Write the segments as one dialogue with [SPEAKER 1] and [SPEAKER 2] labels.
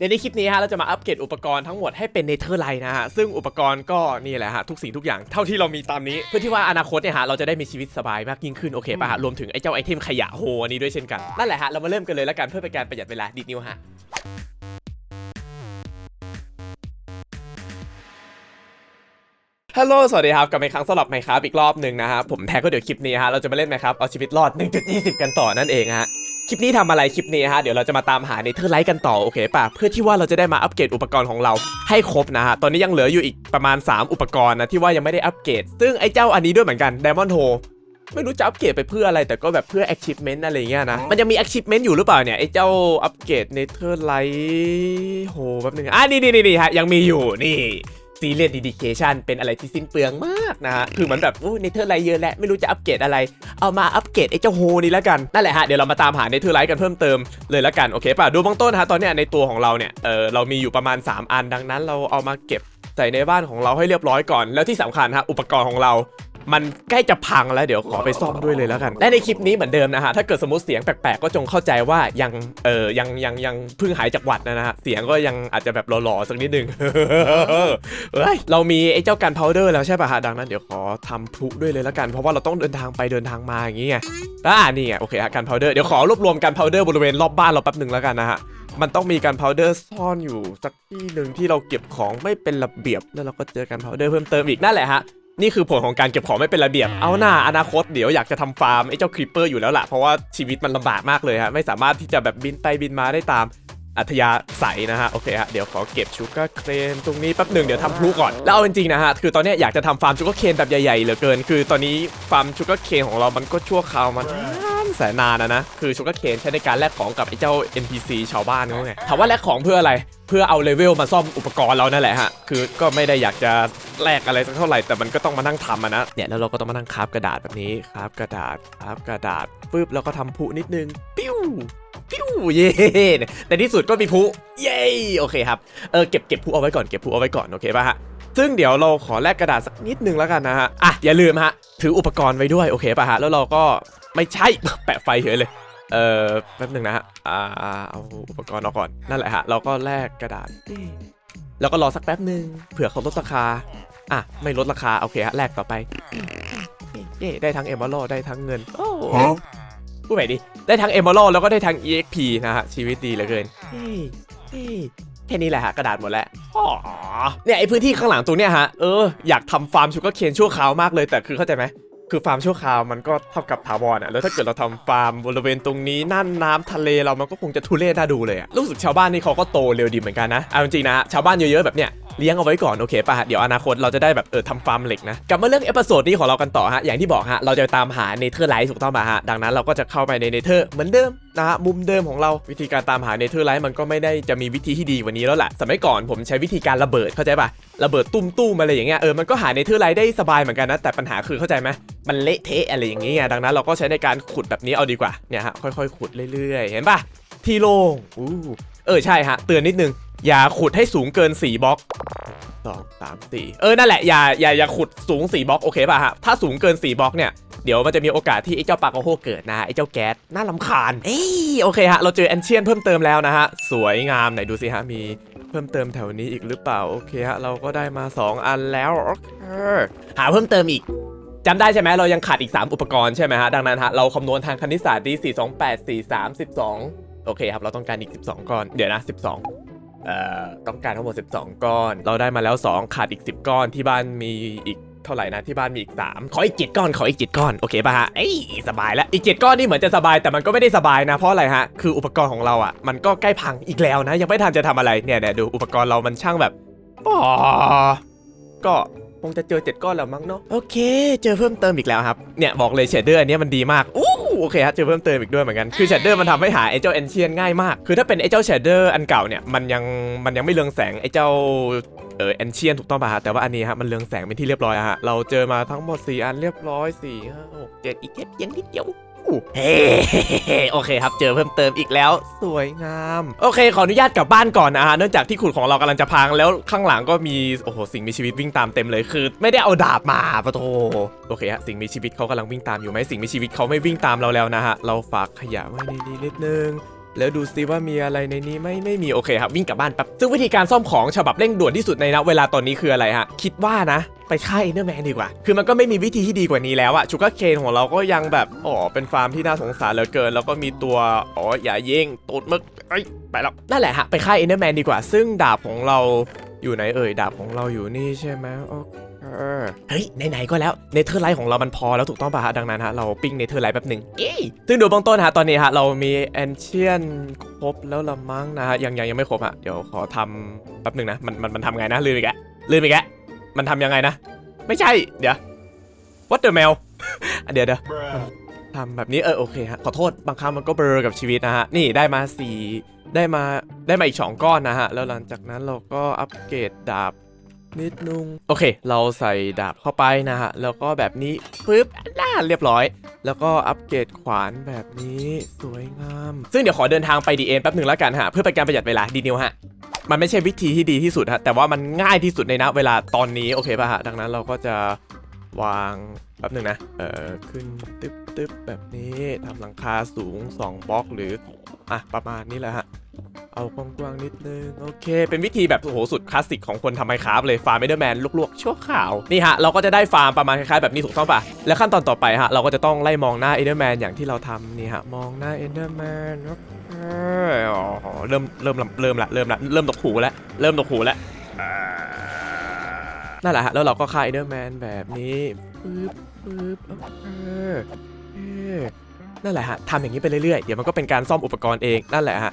[SPEAKER 1] ในในคลิปนี้ฮะเราจะมาอัปเกรดอุปกรณ์ทั้งหมดให้เป็นเนเธอร์ไลน์นะฮะซึ่งอุปกรณ์ก็นี่แหละฮะทุกสิ่งทุกอย่างเท่าที่เรามีตามนี้ เพื่อที่ว่าอนาคตเนี่ยฮะเราจะได้มีชีวิตสบายมากยิ่งขึ้นโอเคป่ะฮะรวมถึงไอ้เจ้าไอเทมขยะโฮอันนี้ด้วยเช่นกันนั่นแหละฮะเรามาเริ่มกันเลยแล้วกันเพื่อเป็นการประหยัดเวลาดิดนิ้วฮะฮัลโหล สวัสดีครับกลับมาอีกครั้งสำหรับไมค์ครับอีกรอบหนึ่งนะฮะผมแท็กก็เดี๋ยวคลิปนี้ฮะ เราจะมาเล่นไมครับเอาชีวิตรอด 1.20 กันต่อนั่นเองฮะ คลิปนี้ทำอะไรคลิปนี้ฮะเดี๋ยวเราจะมาตามหาเนเธอร์ไลท์กันต่อโอเคป่ะเพื่อที่ว่าเราจะได้มาอัปเกรดอุปกรณ์ของเราให้ครบนะฮะตอนนี้ยังเหลืออยู่อีกประมาณ 3 อุปกรณ์นะที่ว่ายังไม่ได้อัปเกรดซึ่งไอ้เจ้าอันนี้ด้วยเหมือนกัน Diamond Hole ไม่รู้จะอัปเกรดไปเพื่ออะไรแต่ก็แบบเพื่อ achievement อะไรเงี้ยนะ มันยังมี achievement อยู่หรือเปล่าเนี่ย ไอ้เจ้าอัปเกรด Netherlight โหแป๊บนึงอะนี่นี่นี่ฮะยังมีอยู่นี่ ซีเรียสดีดิเคชันเป็นอะไรที่สิ้นเปลืองมากนะฮะ คือเหมือนแบบอู้เนเธอร์ไลท์เยอะแหละไม่รู้จะอัปเกรดอะไร เอามาอัปเกรดไอ้เจ้าโฮนี่แล้วกัน นั่นแหละฮะ เดี๋ยวเรามาตามหาเนเธอร์ไลท์กันเพิ่มเติมเลยแล้วกัน โอเคป่ะ ดูเบื้องต้นฮะ ตอนเนี้ยในตัวของเราเนี่ย เออเรามีอยู่ประมาณ 3 อันดังนั้น เราเอามาเก็บใส่ในบ้านของเราให้เรียบร้อยก่อน แล้วที่สำคัญฮะอุปกรณ์ของเรา มันใกล้จะพังแล้วเดี๋ยวขอไปซ่อมด้วยเลยแล้วกันและในคลิปนี้เหมือนเดิมนะฮะถ้าเกิดสมมติเสียงแปลกๆก็จงเข้าใจว่ายังเออยังยังยังเพิ่งหายจากหวัดนะฮะเสียงก็ยังอาจจะแบบหล่อๆสักนิดนึงเฮ้ยเรามีไอ้เจ้ากันพาวเดอร์แล้วใช่ป่ะฮะดังนั้นเดี๋ยวขอทำพลุด้วยเลยแล้วกันเพราะว่าเราต้องเดินทางไปเดินทางมาอย่างงี้ไงอ่านี่ไงโอเคฮะกันพาวเดอร์เดี๋ยวขอรวบรวมกันพาวเดอร์บริเวณรอบบ้านเราแป๊บหนึ่งแล้วกันนะฮะมันต้องมีการพาวเดอร์ซ่อนอยู่สักที่หนึ่งที่เราเก็บของไม่เป็นระเบียบแล้วเราก็เจอการพาวเดอร์เพิ่มเติมอีกนั่นแหละฮะ นี่คือผลของการเก็บของไม่เป็นระเบียบ เอาหน้าอนาคตเดี๋ยวอยากจะทำฟาร์มไอ้เจ้าครีปเปอร์อยู่แล้วล่ะ เพราะว่าชีวิตมันลำบากมากเลยฮะ ไม่สามารถที่จะแบบบินไปบินมาได้ตามอัธยาศัยนะฮะ โอเคฮะ เดี๋ยวขอเก็บชูการ์เคนตรงนี้แป๊บหนึ่งเดี๋ยวทำพลุก่อน แล้วเอาจริงๆนะฮะ คือตอนเนี้ยอยากจะทำฟาร์มชูการ์เคนแบบใหญ่ๆเหลือเกิน คือตอนนี้ฟาร์มชูการ์เคนของเรามันก็ชั่วคราวมันแสนนานนะนะ คือชูการ์เคนใช้ในการแลกของกับไอ้เจ้า NPC ชาวบ้านเขาไง ถามว่าแลกของเพื่ออะไร เพื่อเอาเลเวลมาซ่อมอุปกรณ์เรานั่นแหละฮะ คือก็ไม่ได้อยากจะแลกอะไรสักเท่าไหร่แต่มันก็ต้องมานั่งทำอะนะ เนี่ยแล้วเราก็ต้องมานั่งคราฟกระดาษแบบนี้คราฟกระดาษคราฟกระดาษปึ๊บแล้วก็ทำพุนิดนึง ปิ้ว ปิ้ว เย่ในที่สุดก็มีพุเย้โอเคครับ เออเก็บเก็บพุเอาไว้ก่อนเก็บพุเอาไว้ก่อนโอเคป่ะฮะ ซึ่งเดี๋ยวเราขอแลกกระดาษสักนิดนึงแล้วกันนะฮะ อะอย่าลืมฮะ ถืออุปกรณ์ไว้ด้วยโอเคป่ะฮะ แล้วเราก็ไม่ใช่ แปะไฟเฉยเลย เออแป๊บหนึ่งนะฮะอ่าเอาอุปกรณ์เอาก่อนนั่นแหละฮะเราก็แลกกระดาษแล้วก็รอสักแป๊บหนึ่งเผื่อเขาลดราคาอะไม่ลดราคาโอเคฮะแลกต่อไปเย้ได้ทั้งเอม r ร d ได้ทั้งเงินโอ้พูดใหม่ดิได้ทั้งเอม r ร d แล้วก็ได้ทั้ง EXP นะฮะชีวิตดีเหลือเกินเฮ้ยเฮ้ยแค่นี้แหละฮะกระดาษหมดแล้วอ๋อเนี่ยไอพื้นที่ข้างหลังตรงเนี้ยฮะเอออยากทำฟาร์มชูการ์เคนชั่วคราวมากเลยแต่คือเข้าใจไหม คือฟาร์มชั่วคราวมันก็เท่ากับถาวรอะแล้วถ้าเกิดเราทำฟาร์มบริเวณตรงนี้น่านน้ำทะเลเรามันก็คงจะทุเรศน่าดูเลยอะรู้สึกชาวบ้านนี่เขาก็โตเร็วดีเหมือนกันนะเอาจริงนะชาวบ้านเยอะๆแบบเนี้ยเลี้ยงเอาไว้ก่อนโอเคป่ะเดี๋ยวอนาคตเราจะได้แบบเออทำฟาร์มเหล็กนะกลับมาเรื่องเอพิโซดนี้ของเรากันต่อฮะอย่างที่บอกฮะเราจะตามหาเนเธอร์ไลท์ถูกต้องป่ะฮะดังนั้นเราก็จะเข้าไปในเนเธอร์เหมือนเดิมนะฮะมุมเดิมของเราวิธีการตามหาเนเธอร์ไลท์มันก็ไม่ได้จะมีวิธีที่ดีกว่านี้แล้วแหละสมัยก่อนผมใช้วิธีการระเบิดเข้าใจป่ะระเบิดตุ้มๆอะไรอย่างเงี้ยเออมันก็หาเนเธอร์ไลท์ได้สบายเหมือนกันนะแต่ปัญหาคือเข้าใจไหมมันเละเทะอะไรอย่างเงี้ยดังนั้นเราก็ใช้ในการขุดแบบนี้เอาดีกว่าเนี่ยฮะค่อยๆขุดเรื่อยๆ เห็นป่ะที่โล่งอู้เออใช่ฮะเตือนนิดนึงอย่าขุดให้สูงเกิน4บล็อก สองสามสี่เออ นั่นแหละ อย่า อย่า อย่าขุดสูง4บล็อกโอเคป่ะฮะ ถ้าสูงเกิน4บล็อกเนี่ย เดี๋ยวมันจะมีโอกาสที่ไอ้เจ้าปากระโฮเกิดนะไอ้เจ้าแก๊ส น่าลำคาญ เอ้ยโอเคฮะ เราเจอแอนเชียนเพิ่มเติมแล้วนะฮะ สวยงามไหนดูสิฮะ มีเพิ่มเติมแถวนี้อีกหรือเปล่า โอเคฮะ เราก็ได้มา 2 อันแล้วโอเคหาเพิ่มเติมอีกจำได้ใช่ไหมเรายังขาดอีก 3 อุปกรณ์ใช่ไหมฮะ ดังนั้นฮะ เราคำนวณทางคณิตศาสตร์ดี4 2 8 4 3 12 โอเคครับ เราต้องการอีก 12ก้อน เดี๋ยวนะ 12เอ่อ ต้องการทั้งหมด 12 ก้อน เราได้มาแล้ว 2 ขาดอีก 10 ก้อนที่บ้านมีอีกเท่าไหร่นะที่บ้านมีอีก 3 ขออีก7ก้อนขออีก7ก้อนโอเคป่ะฮะเอ้ยสบายแล้วอีก 7 ก้อนนี่เหมือนจะสบายแต่มันก็ไม่ได้สบายนะเพราะอะไรฮะคืออุปกรณ์ของเราอะมันก็ใกล้พังอีกแล้วนะ ยังไม่ทันจะทำอะไรเนี่ยเนี่ยดูอุปกรณ์เรามันช่างแบบอ๋อก็คงจะเจอ 7 ก้อนแล้วมั้งเนาะโอเค เจอเพิ่มเติมอีกแล้วครับเนี่ยบอกเลยเชดเดอร์อันนี้มันดีมากอู้โอเคฮะเจอเพิ่มเติมอีกด้วยเหมือนกัน คือเชดเดอร์มันทำให้หาไอ้เจ้าเอนเชียนง่ายมาก คือถ้าเป็นไอ้เจ้าเชดเดอร์อันเก่าเนี่ยมันยังมันยังไม่เรืองแสงไอ้เจ้าเออเอนเชียนถูกต้องป่ะฮะ แต่ว่าอันนี้ฮะมันเรืองแสงเป็นที่เรียบร้อยอะฮะ เราเจอมาทั้งหมด 4 อันเรียบร้อย4 5 6 7อีกแค่เพียงนิดเดียว เฮ้โอเคครับเจอเพิ่มเติมอีกแล้ว สวยงาม โอเค ขออนุญาตกลับบ้านก่อนนะฮะเนื่องจากที่ขุดของเรากำลังจะพังแล้วข้างหลังก็มีโอ้โหสิ่งมีชีวิตวิ่งตามเต็มเลยคือ ไม่ได้เอาดาบมาปะโทโอเคฮะสิ่งมีชีวิตเขากำลังวิ่งตามอยู่ไหมสิ่งมีชีวิตเขาไม่วิ่งตามเราแล้วนะฮะเราฝากขยะไว้ในนี้นิดนึงแล้วดูซิว่ามีอะไรในนี้ไม่ไม่มีโอเคครับวิ่งกลับบ้านแป๊บซึ่งวิธีการซ่อมของฉบับเร่งด่วนที่สุดในณเวลาตอนนี้คืออะไรฮะคิดว่านะ ไปฆ่าเอเนอร์แมนดีกว่า คือมันก็ไม่มีวิธีที่ดีกว่านี้แล้วอะชูการ์เคนของเราก็ยังแบบอ๋อเป็นฟาร์มที่น่าสงสารเหลือเกิน แล้วก็มีตัวอ๋ออย่าเย่งตูดมึกไอยไปแล้วนั่นแหละฮะไปฆ่าเอเนอร์แมนดีกว่า ซึ่งดาบของเราอยู่ไหนเอ่ยดาบของเราอยู่นี่ใช่ไหมโอเคเฮ้ยไหนๆก็แล้วเนเธอร์ไลท์ของเรามันพอแล้วถูกต้องป่ะฮะดังนั้นฮะเราปิ้งเนเธอร์ไลท์แป๊บหนึ่งเอ้ซึ่งดูเบื้องต้นฮะตอนนี้ฮะเรามีแอนเชียนครบแล้วละมั้งนะฮะยังยังยังไม่ครบฮะเดี๋ยวขอทำแป๊บหนึ่งนะมันมันมันทำไงนะลืมอีกแล้วลืมอีกแล้ว มันทำยังไงนะ ไม่ใช่ เดี๋ยว what the mail เดี๋ยวเดี๋ยวทำแบบนี้เออโอเคฮะ ขอโทษบางครั้งมันก็เบลอกับชีวิตนะฮะ นี่ได้มาสี่ได้มาได้มาอีกสองก้อนนะฮะ แล้วหลังจากนั้นเราก็อัปเกรดดาบนิดนึงโอเค เราใส่ดาบเข้าไปนะฮะ แล้วก็แบบนี้ปึ๊บน่าเรียบร้อย แล้วก็อัปเกรดขวานแบบนี้สวยงาม ซึ่งเดี๋ยวขอเดินทางไปดีเอ็นแป๊บหนึ่งแล้วกันฮะ เพื่อเป็นการประหยัดเวลาดีนิวฮะ มันไม่ใช่วิธีที่ดีที่สุดฮะแต่ว่ามันง่ายที่สุดในณเวลาตอนนี้โอเคป่ะฮะดังนั้นเราก็จะวางแป๊บหนึ่งนะเออขึ้นตึ๊บตึ๊บแบบนี้ทำหลังคาสูง 2บล็อกหรืออะประมาณนี้แหละฮะ เอากว้างๆนิดนึง โอเค เป็นวิธีแบบโอ้โหสุดคลาสสิกของคนทำไมครับเลยฟาร์มเอเดอร์แมนลวกๆ ชั่วข่าว นี่ฮะ เราก็จะได้ฟาร์มประมาณคล้ายๆแบบนี้ถูกต้องป่ะแล้วขั้นตอนต่อไปฮะ เราก็จะต้องไล่มองหน้าเอเดอร์แมนอย่างที่เราทำนี่ฮะ มองหน้าเอเดอร์แมนเอออ๋อเริ่มเริ่มเริ่มละเริ่มละเริ่มตกหูแล้วเริ่มตกหูแล้วนั่นแหละฮะแล้วเราก็ฆ่าไอเดอร์แมนแบบนี้ปึ๊บปึ๊บเออเออนั่นแหละฮะทำอย่างนี้ไปเรื่อยๆ เดี๋ยวมันก็เป็นการซ่อมอุปกรณ์เอง นั่นแหละฮะ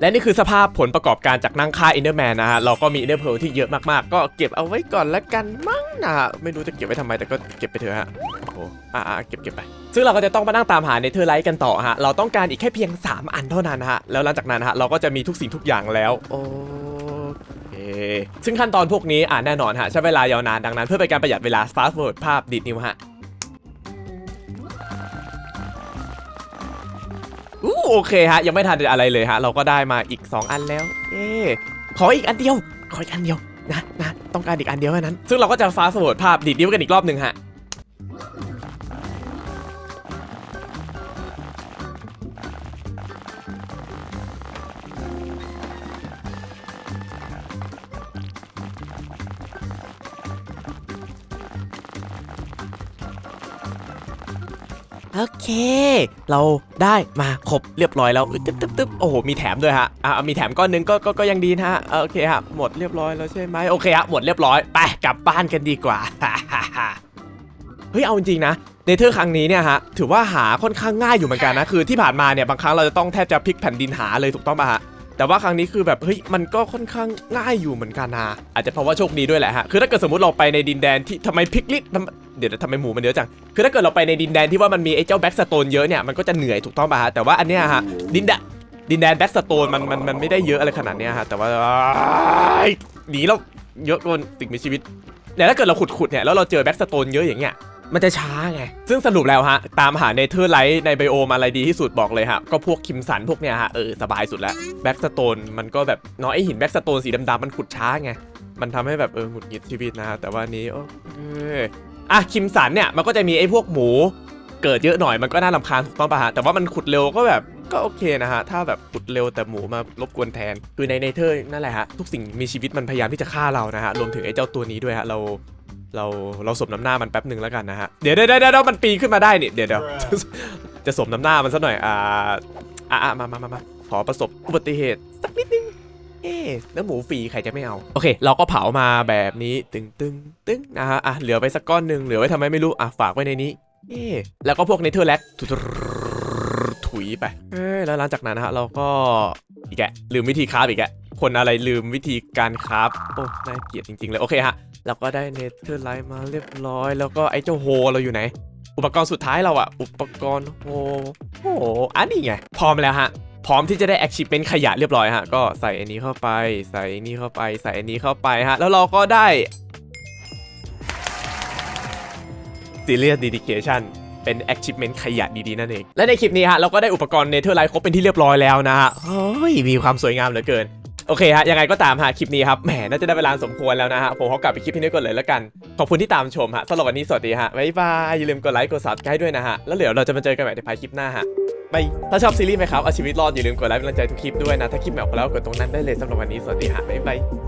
[SPEAKER 1] และนี่คือสภาพผลประกอบการจากนั่งฆ่าอินเดอร์แมนนะฮะ เราก็มีอินเดอร์เพลที่เยอะมากๆ ก็เก็บเอาไว้ก่อนละกันมั้งนะฮะ ไม่รู้จะเก็บไว้ทำไมแต่ก็เก็บไปเถอะฮะ โอ้โหอ่าเก็บเก็บไป ซึ่งเราก็จะต้องมานั่งตามหาเนเธอร์ไลท์กันต่อฮะ เราต้องการอีกแค่เพียง 3 อันเท่านั้นฮะ แล้วหลังจากนั้นฮะเราก็จะมีทุกสิ่งทุกอย่างแล้ว โอเคซึ่งขั้นตอนพวกนี้อ่าแน่นอนฮะใช้เวลายาวนานดังนั้นเพื่อเป็นการประหยัดเวลา fast forward ภาพดีดนิ้วฮะ โอเคฮะ ยังไม่ทันอะไรเลยฮะ เราก็ได้มาอีก 2 อันแล้ว เอ๊ขออีกอันเดียว ขออีกอันเดียวนะนะต้องการอีกอันเดียวแค่นั้น ซึ่งเราก็จะฟาสต์ o ว a r d ภาพดีดนิ้วกันอีกรอบหนึ่งฮะ โอเค เราได้มาครบเรียบร้อยแล้วตึ๊บตึ๊บตึ๊บโอ้โห มีแถมด้วยฮะ อ่ามีแถมก้อนหนึงก็ก็ก็ยังดีนะฮะเออโอเคฮะ หมดเรียบร้อยแล้วใช่ไหมโอเคฮะ หมดเรียบร้อย ไปกลับบ้านกันดีกว่า เฮ้ย เอาจริงนะเนเธอร์ครั้งนี้เนี่ยฮะ ถือว่าหาค่อนข้างง่ายอยู่เหมือนกันนะ คือที่ผ่านมาเนี่ยบางครั้งเราจะต้องแทบจะพลิกแผ่นดินหาเลยถูกต้องป่ะฮะ แต่ว่าครั้งนี้คือแบบเฮ้ยมันก็ค่อนข้างง่ายอยู่เหมือนกันนะอาจจะเพราะว่าโชคดีด้วยแหละฮะคือถ้าเกิดสมมติเราไปในดินแดนที่ทำไมพลิกลิททำเดี๋ยวทำไมหมูมันเยอะจังคือถ้าเกิดเราไปในดินแดนที่ว่ามันมีไอ้เจ้าแบ็กสโตนเยอะเนี่ยมันก็จะเหนื่อยถูกต้องป่ะฮะแต่ว่าอันเนี้ยฮะดินแดนดินแดนแบ็กสโตนมันมันมันไม่ได้เยอะอะไรขนาดเนี้ยฮะแต่ว่าหนีเราเยอะเกินสิ่งมีชีวิตแต่ถ้าเกิดเราขุดขุดเนี่ยแล้วเราเจอแบ็กสโตนเยอะอย่างเงี้ย มันจะช้าไง ซึ่งสรุปแล้วฮะ ตามหาเนเธอร์ไลท์ในไบโอมอะไรดีที่สุดบอกเลยฮะ ก็พวกคิมสันพวกเนี้ยฮะ เออ สบายสุดแล้วแบ็กสโตนมันก็แบบน้อยไอหินแบ็กสโตนสีดำๆมันขุดช้าไง มันทำให้แบบเออหงุดหงิดชีวิตนะฮะแต่ว่านี้โอเคอะคิมสันเนี่ยมันก็จะมีไอ้พวกหมู เกิดเยอะหน่อยมันก็น่ารำคาญถูกต้องป่ะฮะแต่ว่ามันขุดเร็วก็แบบก็โอเคนะฮะ ถ้าแบบขุดเร็วแต่หมูมารบกวนแทน คือในเนเธอร์นั่นแหละฮะ ทุกสิ่งมีชีวิตมันพยายามที่จะฆ่าเรานะฮะ รวมถึงไอ้เจ้าตัวนี้ด้วยฮะ เรา เราเราสมน้ำหน้ามันแป๊บหนึ่งแล้วกันนะฮะเดี๋ยวเดี๋ยวเดี๋ยวเดี๋ยวมันปีนขึ้นมาได้นี่เดี๋ยวเดี๋ยวจะสมน้ำหน้ามันซะหน่อยอ่าอ่าอ่ามามามามาขอประสบอุบัติเหตุสักนิดนึงเอ๊ะแล้วหมูฟรีใครจะไม่เอาโอเค เราก็เผามาแบบนี้ตึงตึงตึงนะฮะอะเหลือไปสักก้อนหนึ่งเหลือไว้ทำไมไม่รู้อะฝากไว้ในนี้เอ๊ะแล้วก็พวกเนเธอร์แลกถุยไปเอ้ยแล้วหลังจากนั้นนะฮะเราก็อีกแกะลืมวิธีคราฟอีกแกะคนอะไรลืมวิธีการคราฟโอ้น่าเกลียดจริงๆเลยโอเคฮะ แล้วก็ได้เนเธอร์ไลท์มาเรียบร้อย แล้วก็ไอ้เจ้าโฮเราอยู่ไหน อุปกรณ์สุดท้ายเราอะอุปกรณ์โอ้โหอันนี้ไง พร้อมแล้วฮะ พร้อมที่จะได้ achievement ขยะเรียบร้อยฮะ ก็ใส่อันนี้เข้าไป ใส่อันนี้เข้าไป ใส่อันนี้เข้าไปฮะ แล้วเราก็ได้ serious dedication เป็น achievement ขยะดีๆ นั่นเอง และในคลิปนี้ฮะ เราก็ได้อุปกรณ์ netherite ครบเป็นที่เรียบร้อยแล้วนะฮะ เฮ้ย มีความสวยงามเหลือเกิน โอเคฮะยังไงก็ตามฮะคลิปนี้ครับแหมน่าจะได้เวลาสมควรแล้วนะฮะผมขอกลับไปคลิปพี่นี้ก่อนเลยแล้วกัน ขอบคุณที่ตามชมฮะสำหรับวันนี้สวัสดีฮะบ๊ายบายอย่าลืมกดไลค์กดซับสไครต์ด้วยนะฮะแล้วเดี๋ยวเราจะมาเจอกันใหม่ในภายคลิปหน้าฮะบายถ้าชอบซีรีส์ไหมครับเอาชีวิตรอดอย่าลืมกดไลค์เป็นกำลังใจทุกคลิปด้วยนะถ้าคลิปแมวแล้วกดตรงนั้นได้เลยสำหรับวันนี้สวัสดีฮะบ๊ายบาย